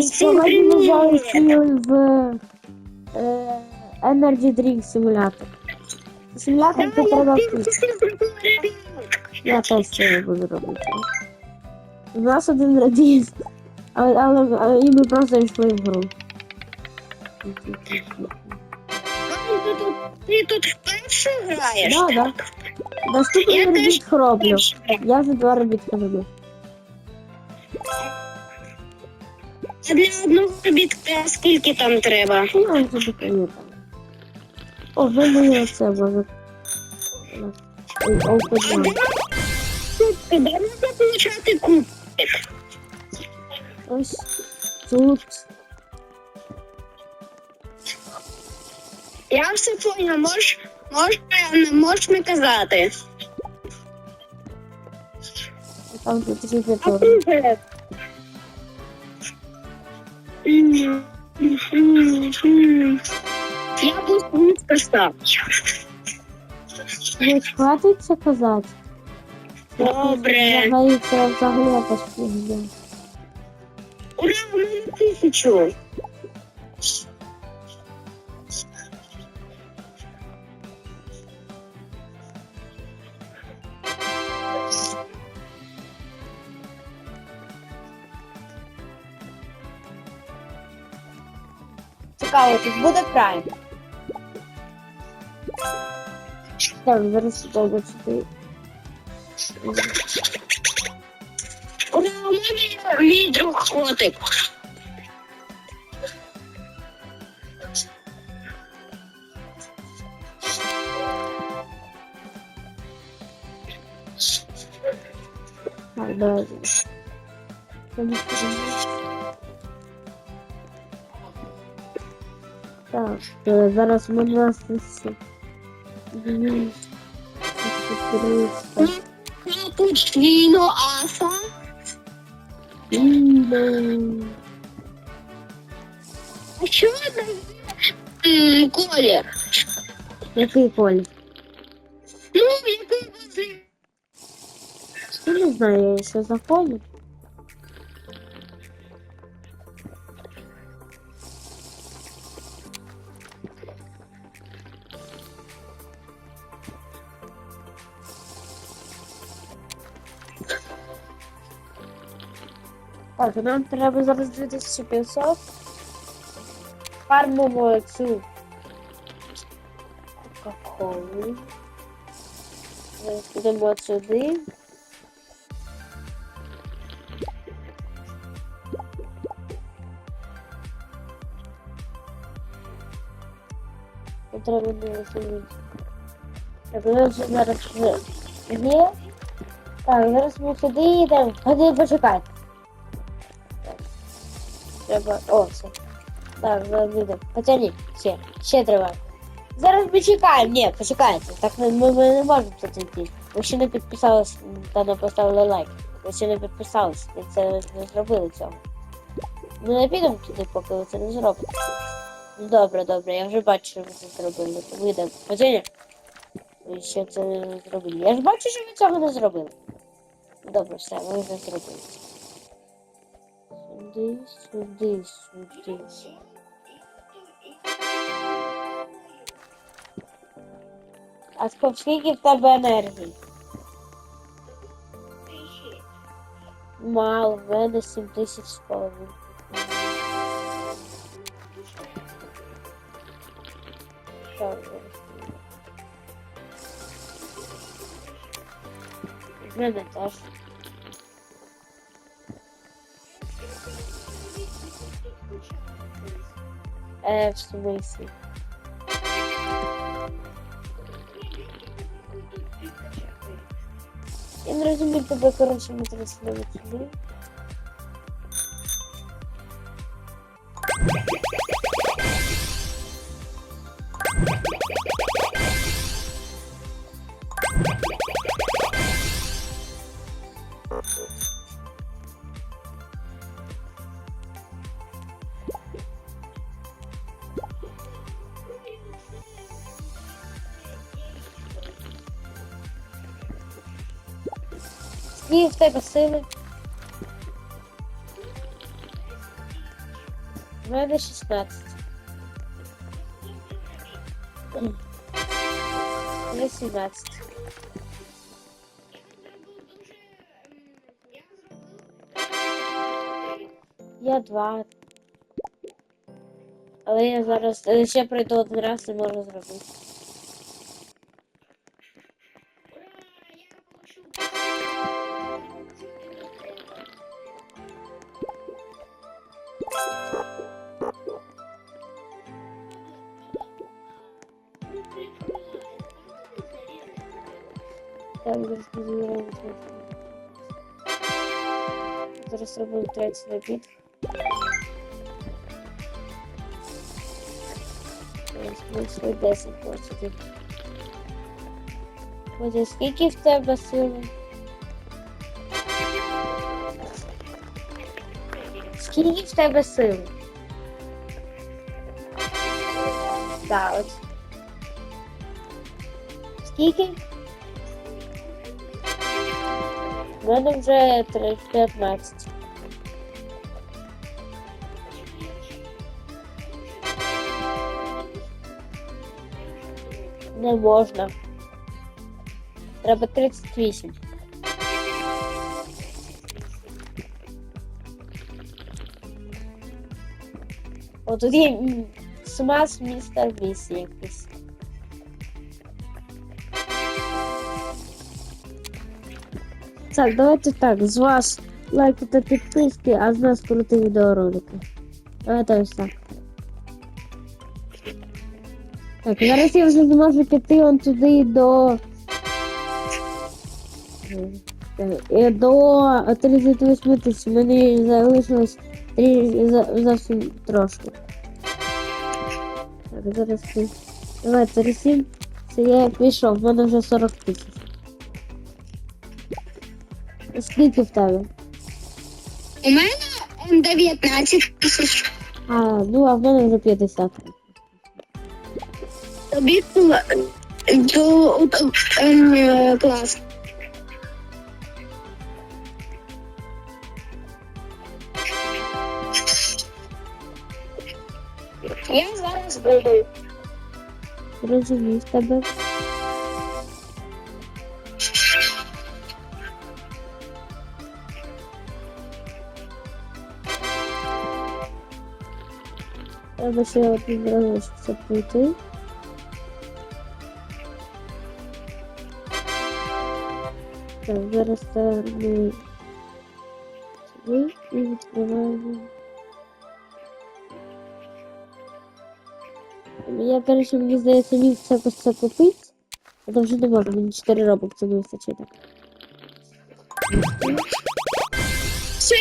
Ми залетіли в е, Energy Drink Simulator. Симулятор це треба. Я теж це буду робити. У нас один радіст, але, але, але і ми просто йшли в гру. Ти тут вперше граєш? Да, да. Теж робіт роблю. вперше граю. Я вже два робітки роблю. А для одного робітка скільки там треба? Ну, пам'ятаю. О, ви мені оце. Ой, А Open де, можна получати кубик? Ось тут. Я все поняла, можеш, можеш, можеш не казати. Там тут А привет. Я буду сказав. Ви хватить це казати? Добре. Взагалі це взагалі якось пізде. Ура, у мене тисячу. Цікаво, тут буде прайм. Так, зараз добре сюди. У мене мій друг котик. Так, давай. Це не зараз ми нас всі. Капучино, аса. А що це м, колір? Який колір? Ну, який возив? Я не знаю, я ще заходжу. Так, нам треба зараз 2500. Фармимо цю Кока-Колу. Зараз підемо сюди. Треба було сюди. Так, у нас зараз вже є. Так, зараз ми сюди йдемо. Ходи, почекайте. Треба. О, все. Так, йдемо. Потягніть. Ще. Ще треба. Зараз ми чекаємо. Ні, почекайте. Так ми, ми, ми не можемо тут йти. Ви ще не підписались та не поставили лайк. Ви ще не підписались. Ви це не зробили цього. Ми не підемо туди, поки ви це не зробите. Добре, добре, я вже бачу, що ви це зробили. Тому йдемо. Хоча ви ще це не зробили. Я ж бачу, що ви цього не зробили. Добре, все, ви вже зробили. Сюди, сюди, сюди. А ск- скільки в тебе енергії? Мало, в мене 7 тисяч з половиною. В мене теж. Е, в смислі? Я не розумію тебе, коротше, ми зараз сюди. Скільки в тебе сили? У мене 16. Я 17. Я 2. Але я зараз е, ще пройду один раз і можу зробити. Так, зараз третій. Зараз робимо третій набір. Свої 10 почти. Ось скільки в тебе сили? Скільки в тебе сили? Так, ось. Скільки? У мене вже 3 15. Не можна. Треба 38. О, тут є м, смаз містер Міс якийсь. Так, давайте так, з вас лайки та підписки, а з нас крути відеоролики. Давайте ось так. Так, зараз я вже зможу піти он туди до. Е, До 38 тисяч. Мені залишилось трі... за- зовсім трошки. Так, зараз ти. Давай, 37. Це я пішов, в мене вже 40 тисяч. Скільки в тебе? У мене ем, 19 тисяч. А, ну а в мене вже 50. Тобі кла- до ем, е, клас. Я зараз буду. Розумію в тебе. Треба ще один разочок це пройти. Так, зараз це ми сюди і відкриваємо. Я, короче, мені здається, міг це якось це купити. А то вже не можу, мені 4 робокси не вистачить. так. Це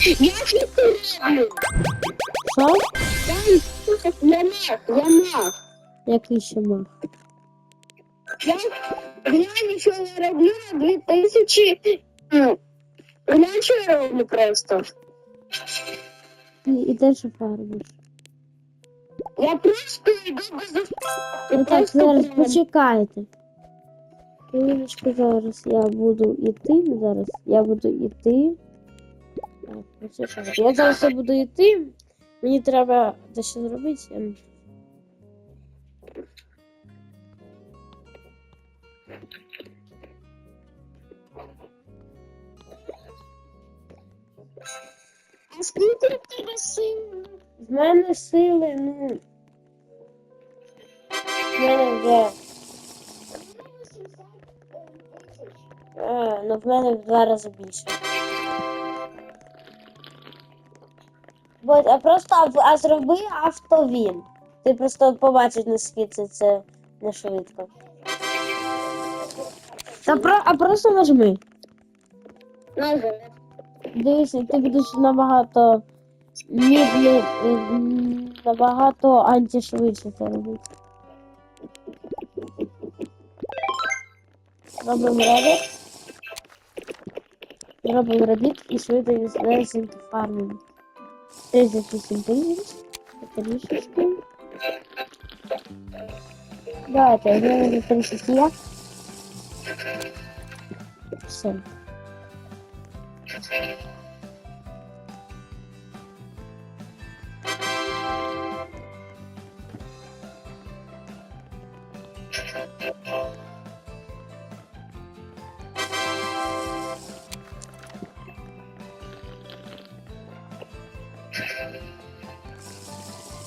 Я не я. Що? Я мах, я мах. Який ще мах? Я глянь, що я роблю на 2000. Ну, Глянь, що я роблю просто. І, і де ж фарбиш? Я просто йду без Ну так, зараз почекайте. Хвилиночку, зараз я буду йти. Зараз я буду йти. Я зараз буду йти. Мені треба дещо зробити. А скільки в тебе сил? В мене сили, ну. В мене вже. А, ну в мене в два рази більше. Бо, а просто а, зроби автовін. Ти просто побачиш, наскільки це, не швидко. Та про, а просто нажми. Ага. Дивись, ти будеш набагато мідлі, набагато антишвидше це робити. Робимо редит. Робимо редит і швидко відзнаємо фармінг. 38 тисяч. Трішечки. Давайте, я трішечки я. Все.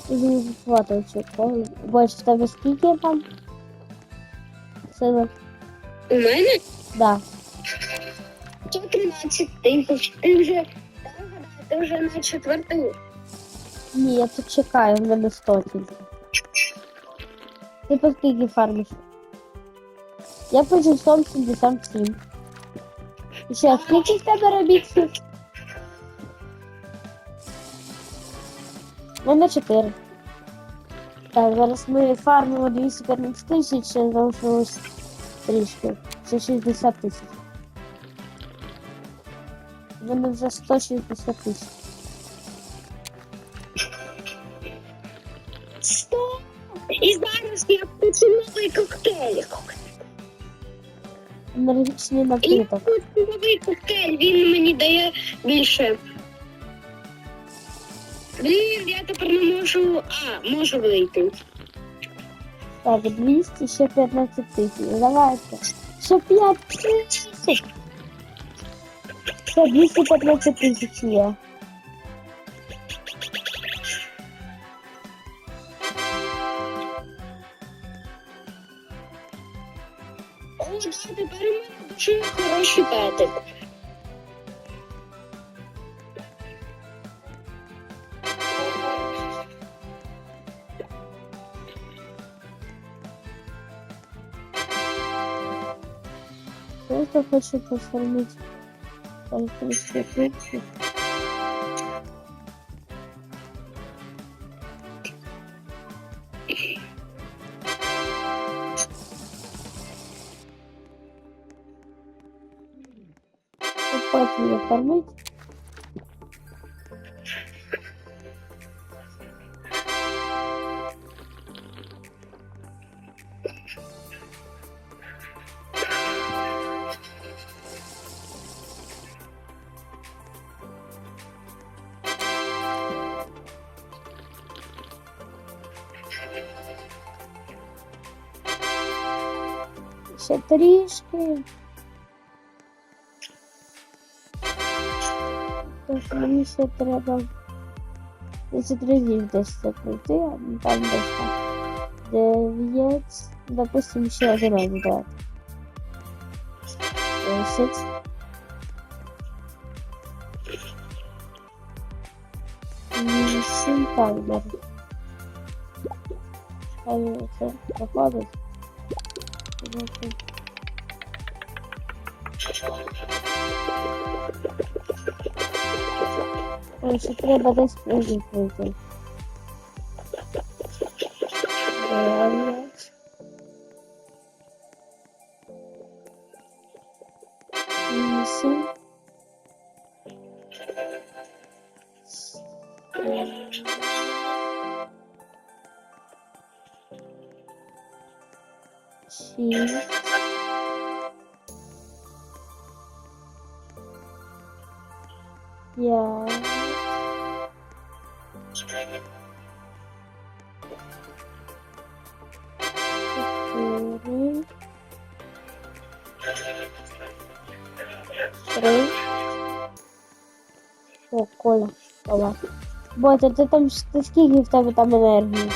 Буду фоточку. Бачиш, в тебе скільки там? Сили? У мене Да. 113 тисяч. Ти вже дай вгадаю, ти вже на четвертий. Ні, я тут чекаю, в мене 100 тільки. Ти по скільки фармиш? Я по 777. І ще, скільки в тебе робітців? У мене 4. Так, зараз ми фармимо 215 тисяч, ще залишилось трішки. Ще 60 тисяч. У мене вже 160 тисяч. Стоп! І зараз я хочу новий коктейль. Енергічний І напиток. хочу новий коктейль, він мені дає більше. Блін, я тепер не можу. А, можу вийти. Так, 200, ще 15 тисяч. Давайте. Ще 5 тисяч. Ще 215 тисяч є. О, тепер у мене дуже хороший петик. хочу оформить конкретно. Покупатель оформить. Ще трішки. Тож мені ще треба 10 разів десь це пройти, а там десь там 9, допустим, ще один раз дати. 10. Вісім так далі. Хай це проходить. Значить, Ой, ще треба десь пройти пройти. Дев'ять. Вісім. Чотири. Три. О, Коля, Коля. Ботя, ти там ти скільки в тебе там енергії?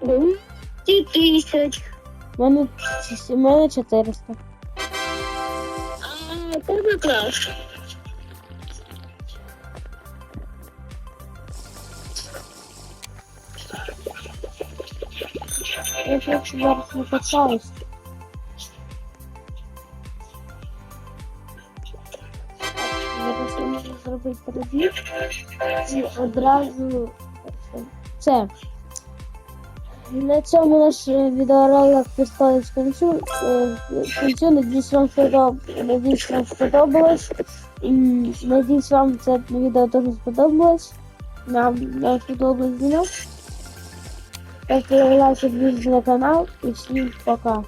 Двадцять тисяч. У мене, у мене 400. А, тебе краще. Я хочу зараз не качаюсь. Зараз я можу зробити перебіг і одразу все. На цьому наш відеоролик підходить к кінцю. Е, кінцю. Надіюсь, вам Надіюсь, вам сподобалось. Надіюсь, вам це відео дуже сподобалось. Нам, нам сподобалось. Ставте лайк, підписуйтесь на канал і всім пока.